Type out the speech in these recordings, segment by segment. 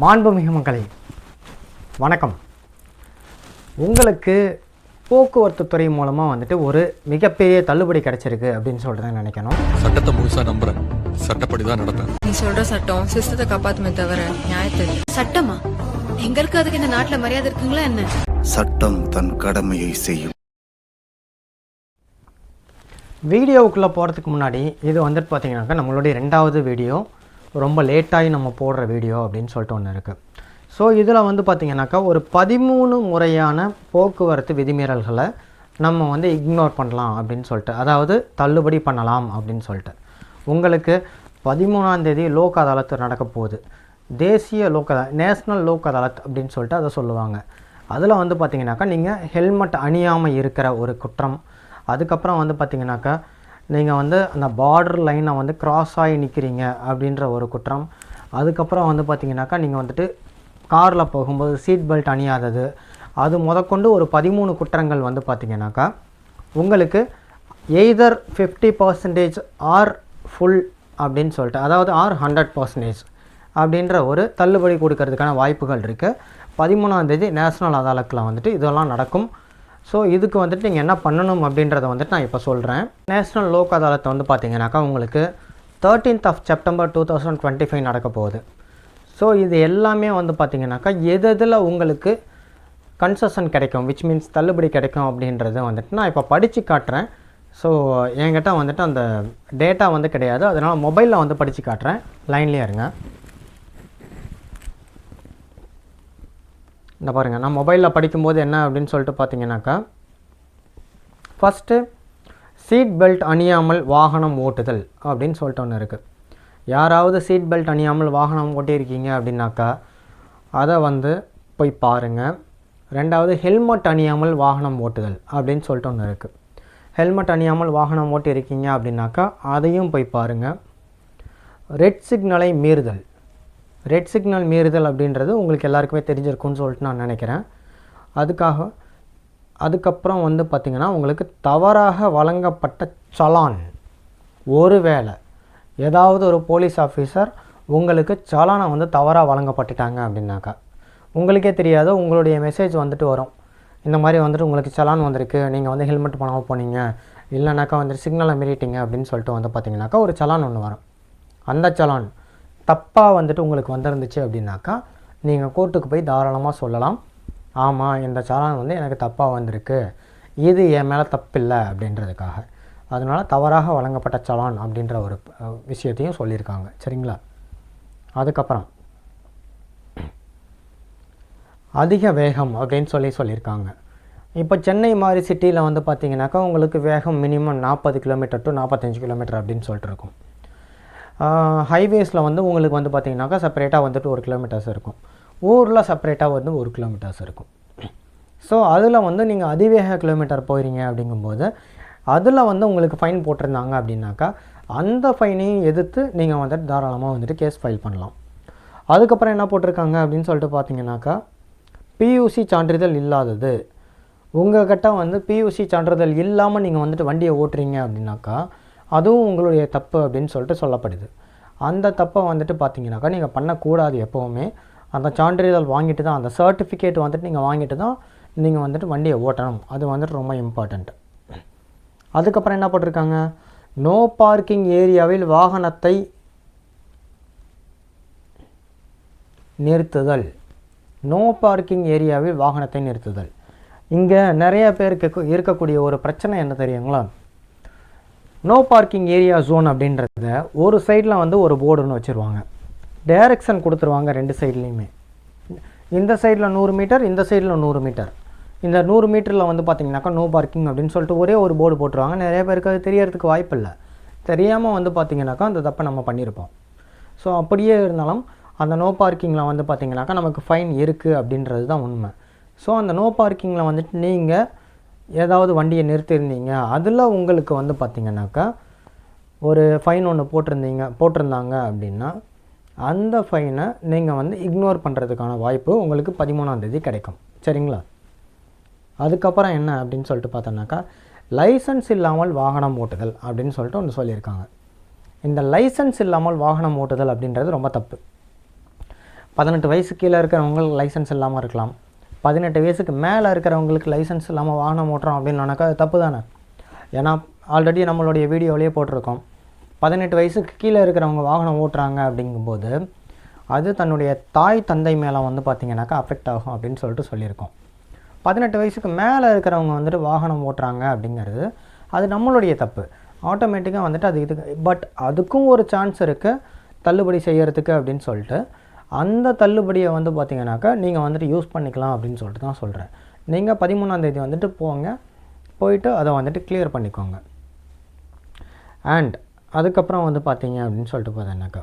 மாண்புமிகு மக்களை வணக்கம். உங்களுக்கு போக்குவரத்து துறை மூலமாக வந்துட்டு ஒரு மிகப்பெரிய தள்ளுபடி கிடைச்சிருக்கு அப்படின்னு சொல்லிட்டு நினைக்கணும். சட்டத்தை முழுசா நம்புறேன். சட்டப்படி தான் நடப்பேன் நீ சொல்ற சட்டம் சிஸ்டத்தை காப்பாத்துமே தவிர நியாயத்தை. சட்டமா? எங்களுக்கு அதுக்கு இந்த நாட்டுல மரியாதை இருக்குங்களா என்ன? சட்டம் தன் கடமையை செய்யும். வீடியோவுக்குள்ளே போகிறதுக்கு முன்னாடி இது வந்துட்டு பார்த்தீங்கன்னாக்கா நம்மளுடைய ரெண்டாவது வீடியோ. ரொம்ப லேட்டாகி நம்ம போடுற வீடியோ அப்படின்னு சொல்லிட்டு ஒன்று இருக்குது ஸோ இதில் வந்து பார்த்திங்கனாக்கா ஒரு பதிமூணு முறையான போக்குவரத்து விதிமீறல்களை நம்ம வந்து இக்னோர் பண்ணலாம் அப்படின்னு சொல்லிட்டு அதாவது தள்ளுபடி பண்ணலாம் அப்படின்னு சொல்லிட்டு. உங்களுக்கு பதிமூணாந்தேதி லோக் அதாலத்து நடக்க போகுது. தேசிய லோக் அதா நேஷ்னல் லோக் அதாலத் அப்படின்னு சொல்லிட்டு அதை சொல்லுவாங்க. அதில் வந்து பார்த்திங்கனாக்கா நீங்கள் ஹெல்மெட் அணியாமல் இருக்கிற ஒரு குற்றம் அதுக்கப்புறம் வந்து பார்த்திங்கனாக்கா நீங்கள் வந்து அந்த பார்டர் லைனை வந்து க்ராஸ் ஆகி நிற்கிறீங்க அப்படின்ற ஒரு குற்றம். அதுக்கப்புறம் வந்து பார்த்திங்கனாக்கா நீங்கள் வந்துட்டு காரில் போகும்போது சீட் பெல்ட் அணியாதது. அது முதற்கொண்டு ஒரு பதிமூணு குற்றங்கள் வந்து பார்த்திங்கனாக்கா உங்களுக்கு either fifty percentage or full அப்படின்னு சொல்லிட்டு அதாவது ஆர் ஹண்ட்ரட் பர்சன்டேஜ் அப்படின்ற ஒரு தள்ளுபடி கொடுக்கறதுக்கான வாய்ப்புகள் இருக்குது பதிமூணாம் தேதி நேஷ்னல் அதாலத்தில் வந்துட்டு இதெல்லாம் நடக்கும். ஸோ இதுக்கு வந்துட்டு நீங்கள் என்ன பண்ணணும் அப்படின்றத வந்துட்டு நான் இப்போ சொல்கிறேன் நேஷ்னல் லோக் அதாலத்தை வந்து பார்த்தீங்கன்னாக்கா உங்களுக்கு thirteenth of September two thousand twenty five நடக்க போகுது. ஸோ இது எல்லாமே வந்து பார்த்திங்கனாக்கா எது எதில் உங்களுக்கு கன்செஷன் கிடைக்கும் விச் மீன்ஸ் தள்ளுபடி கிடைக்கும் அப்படின்றத வந்துட்டு நான் இப்போ படித்து காட்டுறேன். ஸோ என்கிட்ட வந்துட்டு அந்த டேட்டா வந்து கிடையாது. அதனால் மொபைலில் வந்து படித்து காட்டுறேன். லைன்லேயே இருங்க. இந்த பாருங்கள் நான் மொபைலில் படிக்கும்போது என்ன அப்படின்னு சொல்லிட்டு பார்த்தீங்கன்னாக்கா ஃபஸ்ட்டு சீட் பெல்ட் அணியாமல் வாகனம் ஓட்டுதல் அப்படின்னு சொல்லிட்டு ஒன்று இருக்குது யாராவது சீட் பெல்ட் அணியாமல் வாகனம் ஓட்டியிருக்கீங்க அப்படின்னாக்கா அதை வந்து போய் பாருங்கள் ரெண்டாவது ஹெல்மெட் அணியாமல் வாகனம் ஓட்டுதல் அப்படின்னு சொல்லிட்டு ஒன்று இருக்குது ஹெல்மெட் அணியாமல் வாகனம் ஓட்டியிருக்கீங்க அப்படின்னாக்கா அதையும் போய் பாருங்கள் ரெட் சிக்னலை மீறுதல் ரெட் சிக்னல் மீறுதல் அப்படின்றது உங்களுக்கு எல்லாருக்குமே தெரிஞ்சிருக்கும்னு சொல்லிட்டு நான் நினைக்கிறேன். அதுக்காக அதுக்கப்புறம் வந்து பார்த்திங்கன்னா உங்களுக்கு தவறாக வழங்கப்பட்ட சலான். ஒருவேளை ஏதாவது ஒரு போலீஸ் ஆஃபீஸர் உங்களுக்கு சலானை வந்து தவறாக வழங்கப்பட்டுட்டாங்க அப்படின்னாக்கா உங்களுக்கே தெரியாது உங்களுடைய மெசேஜ் வந்துட்டு வரும். இந்த மாதிரி வந்துட்டு உங்களுக்கு சலான் வந்திருக்கு நீங்கள் வந்து ஹெல்மெட் பண்ணாமல் போனீங்க இல்லைனாக்கா வந்துட்டு சிக்னலை மீறிட்டீங்க அப்படின்னு சொல்லிட்டு வந்து பார்த்தீங்கன்னாக்கா ஒரு சலான் ஒன்று வரும். அந்த சலான் தப்பாக வந்துட்டு உங்களுக்கு வந்திருந்துச்சு அப்படின்னாக்கா நீங்கள் கோர்ட்டுக்கு போய் தாராளமாக சொல்லலாம். ஆமாம் இந்த சலான் வந்து எனக்கு தப்பாக வந்திருக்கு. இது என் மேலே தப்பில்லை அப்படின்றதுக்காக. அதனால் தவறாக வழங்கப்பட்ட சலான் அப்படின்ற ஒரு விஷயத்தையும் சொல்லியிருக்காங்க. சரிங்களா? அதுக்கப்புறம் அதிக வேகம் அப்படின்னு சொல்லி சொல்லியிருக்காங்க. இப்போ சென்னை மாதிரி சிட்டியில் வந்து பார்த்தீங்கன்னாக்கா உங்களுக்கு வேகம் மினிமம் நாற்பது கிலோமீட்டர் டு நாற்பத்தஞ்சு கிலோமீட்டர் அப்படின்னு சொல்லிட்டு இருக்கும். ஹைவேஸில் வந்து உங்களுக்கு வந்து பார்த்திங்கனாக்கா செப்பரேட்டாக வந்துட்டு ஒரு கிலோமீட்டர்ஸ் இருக்கும். ஊரில் செப்பரேட்டாக வந்து ஒரு கிலோமீட்டர்ஸ் இருக்கும். ஸோ அதில் வந்து நீங்கள் அதிவேக கிலோமீட்டர் போயிறீங்க அப்படிங்கும்போது அதில் வந்து உங்களுக்கு ஃபைன் போட்டிருந்தாங்க அப்படின்னாக்கா அந்த ஃபைனையும் எதிர்த்து நீங்கள் வந்துட்டு தாராளமாக வந்துட்டு கேஸ் ஃபைல் பண்ணலாம். அதுக்கப்புறம் என்ன போட்டிருக்காங்க அப்படின்னு சொல்லிட்டு பார்த்தீங்கன்னாக்கா பியூசி சான்றிதழ் இல்லாதது. உங்கள்கிட்ட வந்து பியூசி சான்றிதழ் இல்லாமல் நீங்கள் வந்துட்டு வண்டியை ஓட்டுறீங்க அப்படின்னாக்கா அதுவும் உங்களுடைய தப்பு அப்படின்னு சொல்லிட்டு சொல்லப்படுது. அந்த தப்பை வந்துட்டு பார்த்தீங்கன்னாக்கா நீங்கள் பண்ணக்கூடாது எப்போவுமே. அந்த சான்றிதழ் வாங்கிட்டு தான் அந்த சர்டிஃபிகேட் வந்துட்டு நீங்கள் வாங்கிட்டு தான் நீங்கள் வந்துட்டு வண்டியை ஓட்டணும். அது வந்துட்டு ரொம்ப இம்பார்ட்டண்ட் அதுக்கப்புறம் என்ன போட்டிருக்காங்க? நோ பார்க்கிங் ஏரியாவில் வாகனத்தை நிறுத்துதல். நோ பார்க்கிங் ஏரியாவில் வாகனத்தை நிறுத்துதல். இங்கே நிறைய பேருக்கு இருக்கக்கூடிய ஒரு பிரச்சனை என்ன தெரியுங்களா? நோ பார்க்கிங் ஏரியா ஜோன் அப்படின்றத ஒரு சைடில் வந்து ஒரு போர்டுன்னு வச்சுருவாங்க. டைரக்ஷன் கொடுத்துருவாங்க ரெண்டு சைட்லேயுமே இந்த சைடில் நூறு மீட்டர் இந்த சைடில் நூறு மீட்டர் இந்த நூறு மீட்டரில் வந்து பார்த்தீங்கன்னாக்கா நோ பார்க்கிங் அப்படின்னு சொல்லிட்டு ஒரே ஒரு போர்டு போட்டுருவாங்க. நிறைய பேருக்கு அது தெரியறதுக்கு வாய்ப்பு இல்லை. தெரியாமல் வந்து பார்த்தீங்கன்னாக்கா அந்த தப்பை நம்ம பண்ணியிருப்போம் ஸோ அப்படியே இருந்தாலும் அந்த நோ பார்க்கிங்கில் வந்து பார்த்தீங்கன்னாக்கா நமக்கு ஃபைன் இருக்குது அப்படின்றது தான் உண்மை. ஸோ அந்த நோ பார்க்கிங்கில் வந்துட்டு நீங்கள் ஏதாவது வண்டியை நிறுத்தியிருந்தீங்க அதில் உங்களுக்கு வந்து பார்த்தீங்கன்னாக்கா ஒரு ஃபைன் ஒன்று போட்டிருந்தீங்க போட்டிருந்தாங்க அப்படின்னா அந்த ஃபைனை நீங்கள் வந்து இக்னோர் பண்ணுறதுக்கான வாய்ப்பு உங்களுக்கு பதிமூணாந்தேதி கிடைக்கும். சரிங்களா? அதுக்கப்புறம் என்ன அப்படின்னு சொல்லிட்டு பார்த்தோன்னாக்கா லைசன்ஸ் இல்லாமல் வாகனம் ஓட்டுதல் அப்படின்னு சொல்லிட்டு ஒன்று சொல்லியிருக்காங்க. இந்த லைசன்ஸ் இல்லாமல் வாகனம் ஓட்டுதல் அப்படின்றது ரொம்ப தப்பு. பதினெட்டு வயசு கீழே இருக்கிறவங்களுக்கு லைசன்ஸ் இல்லாமல் இருக்கலாம். பதினெட்டு வயசுக்கு மேலே இருக்கிறவங்களுக்கு லைசன்ஸ் இல்லாமல் வாகனம் ஓட்டுறோம் அப்படின்னாக்கா அது தப்பு தானே ஏன்னா ஆல்ரெடி நம்மளுடைய வீடியோவிலேயே போட்டிருக்கோம். பதினெட்டு வயசுக்கு கீழே இருக்கிறவங்க வாகனம் ஓட்டுறாங்க அப்படிங்கும்போது அது தன்னுடைய தாய் தந்தை மேலே வந்து பார்த்திங்கனாக்கா அஃபெக்ட் ஆகும் அப்படின்னு சொல்லிட்டு சொல்லியிருக்கோம். பதினெட்டு வயசுக்கு மேலே இருக்கிறவங்க வந்துட்டு வாகனம் ஓட்டுறாங்க அப்படிங்கிறது அது நம்மளுடைய தப்பு. ஆட்டோமேட்டிக்காக வந்துட்டு அது இதுக்கு பட் அதுக்கும் ஒரு சான்ஸ் இருக்குது தள்ளுபடி செய்கிறதுக்கு அப்படின்னு சொல்லிட்டு அந்த தள்ளுபடியை வந்து பார்த்தீங்கன்னாக்கா நீங்கள் வந்துட்டு யூஸ் பண்ணிக்கலாம் அப்படின்னு சொல்லிட்டு தான் சொல்கிறேன் நீங்கள் பதிமூணாந்தேதி வந்துட்டு போங்க. போயிட்டு அதை வந்துட்டு கிளியர் பண்ணிக்கோங்க. அண்ட் அதுக்கப்புறம் வந்து பார்த்தீங்க அப்படின்னு சொல்லிட்டு பார்த்தீங்கன்னாக்கா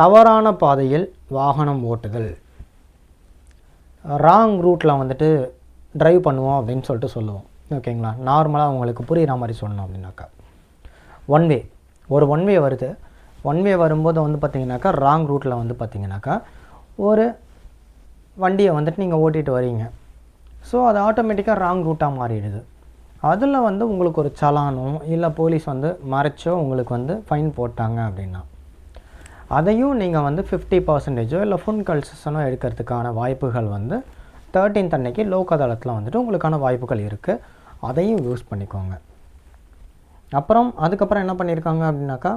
தவறான பாதையில் வாகனம் ஓட்டுதல். ராங் ரூட்டில் வந்துட்டு ட்ரைவ் பண்ணுவோம் அப்படின்னு சொல்லிட்டு சொல்லுவோம். ஓகேங்களா நார்மலாக உங்களுக்கு புரிகிற மாதிரி சொல்லணும் அப்படின்னாக்கா. ஒன் வே ஒரு ஒன் வே வருது. ஒன் வே வரும்போது வந்து பார்த்தீங்கன்னாக்கா ராங் ரூட்டில் வந்து பார்த்தீங்கன்னாக்கா ஒரு வண்டியை வந்துட்டு நீங்கள் ஓட்டிகிட்டு வரீங்க. ஸோ அது ஆட்டோமேட்டிக்காக ராங் ரூட்டாக மாறிடுது. அதில் வந்து உங்களுக்கு ஒரு சலானோ இல்லை போலீஸ் வந்து மறைச்சோ உங்களுக்கு வந்து ஃபைன் போட்டாங்க அப்படின்னா அதையும் நீங்கள் வந்து ஃபிஃப்டி பர்சன்டேஜோ இல்லை ஃபுன் கன்செஷனோ எடுக்கிறதுக்கான வாய்ப்புகள் வந்து தேர்ட்டீன்த் அன்னைக்கு லோகதளத்தில் வந்துட்டு உங்களுக்கான வாய்ப்புகள் இருக்குது அதையும் யூஸ் பண்ணிக்கோங்க. அப்புறம் அதுக்கப்புறம் என்ன பண்ணியிருக்காங்க அப்படின்னாக்கா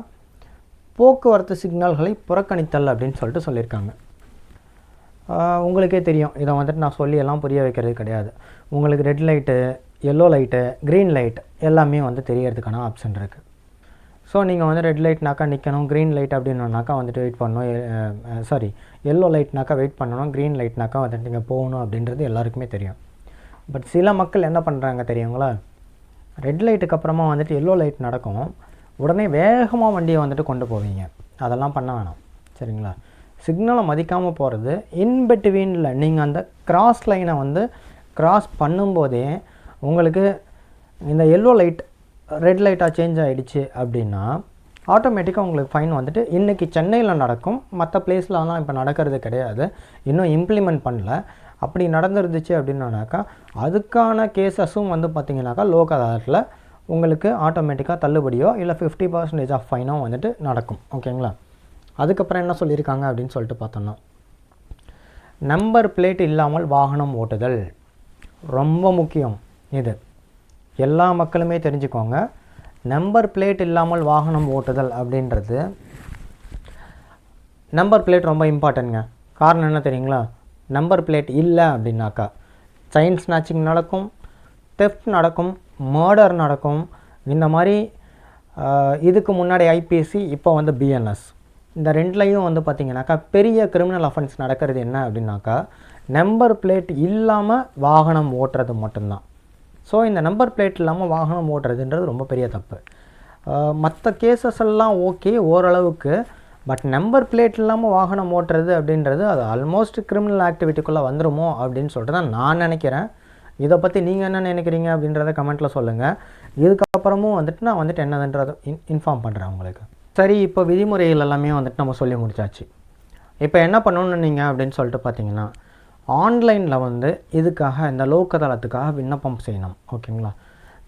போக்குவரத்து சிக்னல்களை புறக்கணித்தல் அப்படின்னு சொல்லிட்டு சொல்லியிருக்காங்க. உங்களுக்கே தெரியும். இதை வந்துட்டு நான் சொல்லி எல்லாம் புரிய வைக்கிறது கிடையாது. உங்களுக்கு red light yellow light green light எல்லாமே வந்து தெரியறதுக்கான ஆப்ஷன் இருக்குது ஸோ நீங்கள் வந்து ரெட் லைட்னாக்கா நிற்கணும் க்ரீன் லைட் அப்படின்னாக்கா வந்துட்டு வெயிட் பண்ணணும். சாரி எல்லோ லைட்னாக்கா வெயிட் பண்ணணும் க்ரீன் லைட்னாக்கா வந்துட்டு நீங்கள் போகணும் அப்படின்றது எல்லாருக்குமே தெரியும். பட் சில மக்கள் என்ன பண்ணுறாங்க தெரியுங்களா? ரெட் லைட்டுக்கு அப்புறமா வந்துட்டு எல்லோ லைட் நடக்கும். உடனே வேகமாக வண்டியை வந்துட்டு கொண்டு போவீங்க. அதெல்லாம் பண்ண வேணாம். சரிங்களா? சிக்னலை மதிக்காமல் போகிறது இன்பிட்வீனில் நீங்கள் அந்த கிராஸ் லைனை வந்து கிராஸ் பண்ணும்போதே உங்களுக்கு இந்த எல்லோ லைட் ரெட் லைட்டாக சேஞ்ச் ஆகிடுச்சு அப்படின்னா ஆட்டோமேட்டிக்காக உங்களுக்கு ஃபைன் வந்துட்டு இன்றைக்கி சென்னையில் நடக்கும். மற்ற பிளேஸ்லலாம் இப்போ நடக்கிறது கிடையாது. இன்னும் இம்ப்ளிமெண்ட் பண்ணல. அப்படி நடந்துருந்துச்சு அப்படின்னாக்கா அதுக்கான கேசஸும் வந்து பார்த்திங்கனாக்கா லோக் அதாலத்தில் உங்களுக்கு ஆட்டோமேட்டிக்காக தள்ளுபடியோ இல்லை ஃபிஃப்டி பர்சன்டேஜ் ஆஃப் ஃபைனோ வந்துட்டு நடக்கும். ஓகேங்களா அதுக்கப்புறம் என்ன சொல்லியிருக்காங்க அப்படின்னு சொல்லிட்டு பார்த்தோம்னா நம்பர் பிளேட் இல்லாமல் வாகனம் ஓட்டுதல். ரொம்ப முக்கியம் இது. எல்லா மக்களுமே தெரிஞ்சுக்கோங்க. நம்பர் பிளேட் இல்லாமல் வாகனம் ஓட்டுதல் அப்படின்றது நம்பர் பிளேட் ரொம்ப இம்பார்ட்டன்ங்க காரணம் என்ன தெரியுங்களா? நம்பர் பிளேட் இல்லை அப்படின்னாக்கா செயின் ஸ்நாச்சிங் நடக்கும் தெஃப்ட் நடக்கும் மர்டர் நடக்கும். இந்த மாதிரி இதுக்கு முன்னாடி ஐபிசி இப்போ வந்து பிஎன்எஸ் இந்த ரெண்டுலேயும் வந்து பார்த்திங்கனாக்கா பெரிய கிரிமினல் அஃபென்ஸ் நடக்கிறது என்ன அப்படின்னாக்கா நம்பர் பிளேட் இல்லாமல் வாகனம் ஓட்டுறது மட்டும்தான். ஸோ இந்த நம்பர் பிளேட் இல்லாமல் வாகனம் ஓட்டுறதுன்றது ரொம்ப பெரிய தப்பு. மற்ற கேசஸ் எல்லாம் ஓகே ஓரளவுக்கு பட் நம்பர் பிளேட் இல்லாமல் வாகனம் ஓட்டுறது அப்படின்றது அது ஆல்மோஸ்ட் கிரிமினல் ஆக்டிவிட்டிக்குள்ளே வந்துடுமோ அப்படின்னு சொல்லிட்டு தான் நான் நினைக்கிறேன். இதை பற்றி நீங்கள் என்ன நினைக்கிறீங்க அப்படின்றத கமெண்ட்டில் சொல்லுங்கள் இதுக்கப்புறமும் வந்துட்டு நான் வந்துட்டு என்னதுன்றதை இன் இன்ஃபார்ம் பண்ணுறேன் உங்களுக்கு. சரி இப்போ விதிமுறைகள் எல்லாமே வந்துட்டு நம்ம சொல்லி முடிச்சாச்சு. இப்போ என்ன பண்ணணும்னு நீங்கள் அப்படின்னு சொல்லிட்டு பார்த்தீங்கன்னா ஆன்லைனில் வந்து இதுக்காக இந்த லோக்கதளத்துக்காக விண்ணப்பம் செய்யணும். ஓகேங்களா?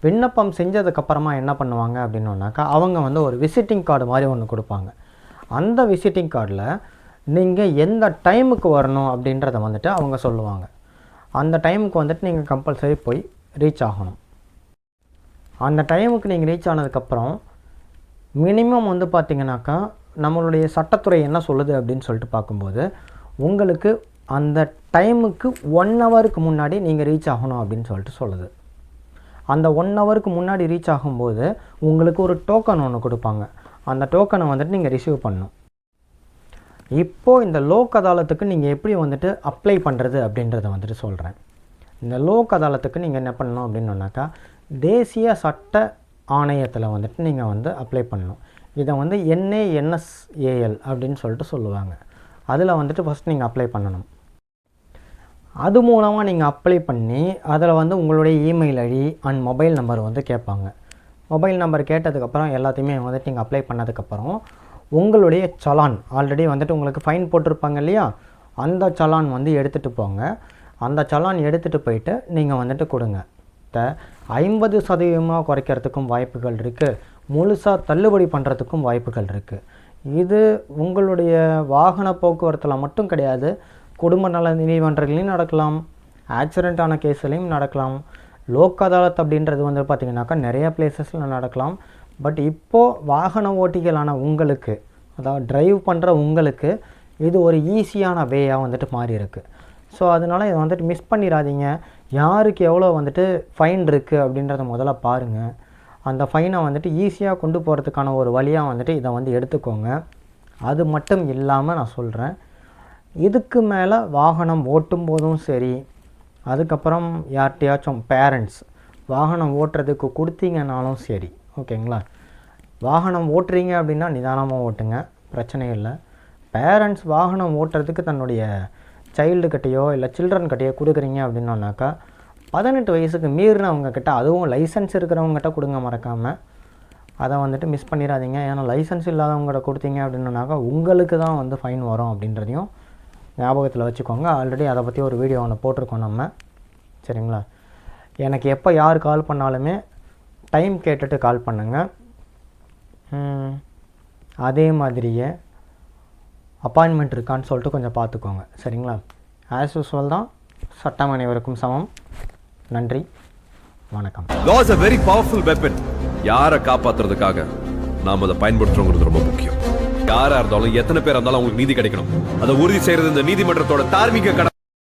விண்ணப்பம் செஞ்சதுக்கப்புறமா என்ன பண்ணுவாங்க அப்படின்னோன்னாக்கா அவங்க வந்து ஒரு விசிட்டிங் கார்டு மாதிரி ஒன்று கொடுப்பாங்க. அந்த விசிட்டிங் கார்டில் நீங்கள் எந்த டைமுக்கு வரணும் அப்படின்றத வந்துட்டு அவங்க சொல்லுவாங்க. அந்த டைமுக்கு வந்துட்டு நீங்கள் கம்பல்சரி போய் ரீச் ஆகணும். அந்த டைமுக்கு நீங்கள் ரீச் ஆனதுக்கப்புறம் மினிமம் வந்து பார்த்திங்கனாக்கா நம்மளுடைய சட்டத்துறை என்ன சொல்லுது அப்படின்னு சொல்லிட்டு பார்க்கும்போது உங்களுக்கு அந்த டைமுக்கு ஒன் ஹவருக்கு முன்னாடி நீங்கள் ரீச் ஆகணும் அப்படின்னு சொல்லிட்டு சொல்லுது. அந்த ஒன் ஹவருக்கு முன்னாடி ரீச் ஆகும்போது உங்களுக்கு ஒரு டோக்கன் ஒன்று கொடுப்பாங்க. அந்த டோக்கனை வந்துட்டு நீங்கள் ரிசீவ் பண்ணணும். இப்போது இந்த லோக் அதாலத்துக்கு நீங்கள் எப்படி வந்துட்டு அப்ளை பண்ணுறது அப்படின்றத வந்துட்டு சொல்கிறேன் இந்த லோக் அதாலத்துக்கு நீங்கள் என்ன பண்ணணும் அப்படின்னோன்னாக்கா தேசிய சட்ட ஆணையத்தில் வந்துட்டு நீங்கள் வந்து அப்ளை பண்ணணும். இதை வந்து என்ஏஎன்எஸ்ஏஎல் அப்படின்னு சொல்லிட்டு சொல்லுவாங்க. அதில் வந்துட்டு ஃபஸ்ட் நீங்கள் அப்ளை பண்ணணும். அது மூலமாக நீங்கள் அப்ளை பண்ணி அதில் வந்து உங்களுடைய email ID and mobile number வந்து கேட்பாங்க. மொபைல் நம்பர் கேட்டதுக்கப்புறம் எல்லாத்தையுமே வந்துட்டு நீங்கள் அப்ளை பண்ணதுக்கப்புறம் உங்களுடைய சலான். ஆல்ரெடி வந்துட்டு உங்களுக்கு ஃபைன் போட்டிருப்பாங்க இல்லையா? அந்த சலான் வந்து எடுத்துகிட்டு போங்க. அந்த சலான் எடுத்துகிட்டு போயிட்டு நீங்கள் வந்துட்டு கொடுங்க. த ஐம்பது சதவீதமாக குறைக்கிறதுக்கும் வாய்ப்புகள் இருக்குது முழுசாக தள்ளுபடி பண்ணுறதுக்கும் வாய்ப்புகள் இருக்குது இது உங்களுடைய வாகன போக்குவரத்தில் மட்டும் கிடையாது. குடும்ப நல நீதிமன்றங்களையும் நடக்கலாம். ஆக்சிடெண்ட் ஆன கேஸ்லையும் நடக்கலாம். லோக் அதாலத் அப்படின்றது வந்து பார்த்திங்கனாக்கா நிறைய பிளேசஸில் நடக்கலாம். பட் இப்போது வாகன ஓட்டிகளான உங்களுக்கு அதாவது டிரைவ் பண்ணுற உங்களுக்கு இது ஒரு ஈஸியான வேயாக வந்துட்டு மாறி இருக்கு. ஸோ அதனால் இதை வந்துட்டு மிஸ் பண்ணிடாதீங்க. யாருக்கு எவ்வளோ வந்துட்டு ஃபைன் இருக்குது அப்படின்றத முதல்ல பாருங்கள் அந்த ஃபைனை வந்துட்டு ஈஸியாக கொண்டு போகிறதுக்கான ஒரு வழியாக வந்துட்டு இதை வந்து எடுத்துக்கோங்க. அது மட்டும் இல்லாமல் நான் சொல்கிறேன் இதுக்கு மேலே வாகனம் ஓட்டும் போதும் சரி அதுக்கப்புறம் யார்கிட்டயாச்சும் பேரண்ட்ஸ் வாகனம் ஓட்டுறதுக்கு கொடுத்தீங்கனாலும் சரி ஓகேங்களா? வாகனம் ஓட்டுறீங்க அப்படின்னா நிதானமாக ஓட்டுங்க. பிரச்சனை இல்லை. பேரண்ட்ஸ் வாகனம் ஓட்டுறதுக்கு தன்னுடைய சைல்டு கிட்டேயோ இல்லை சில்ட்ரன் கிட்டேயோ கொடுக்குறீங்க அப்படின்னாக்கா பதினெட்டு வயசுக்கு மீறினவங்கக்கிட்ட அதுவும் லைசன்ஸ் இருக்கிறவங்ககிட்ட கொடுங்க மறக்காமல் அதை வந்துட்டு மிஸ் பண்ணிடாதீங்க. ஏன்னா லைசன்ஸ் இல்லாதவங்ககிட்ட கொடுத்தீங்க அப்படின்னாக்கா உங்களுக்கு தான் வந்து ஃபைன் வரும் அப்படின்றதையும் ஞாபகத்தில் வச்சுக்கோங்க. ஆல்ரெடி அதை பற்றி ஒரு வீடியோ ஒன்று போட்டிருக்கோம் நம்ம. சரிங்களா? எனக்கு எப்போ யார் கால் பண்ணாலுமே டைம் கேட்டுட்டு கால் பண்ணுங்கள் அதே மாதிரியே அப்பாயின்மெண்ட் இருக்கான்னு சொல்லிட்டு கொஞ்சம் பார்த்துக்கோங்க. சரிங்களா? ஆஸ் யூஸ்வல் தான். சட்டம் அனைவருக்கும் சமம். நன்றி. வணக்கம். Law's a very powerful weapon யாரை காப்பாத்துறதுக்காக நாம் அதை பயன்படுத்துறோங்கிறது ரொம்ப முக்கியம். யாராக இருந்தாலும் எத்தனை பேர் இருந்தாலும் அவங்களுக்கு நீதி கிடைக்கணும். அதை உறுதி செய்கிறது இந்த நீதிமன்றத்தோட தார்மீக கடை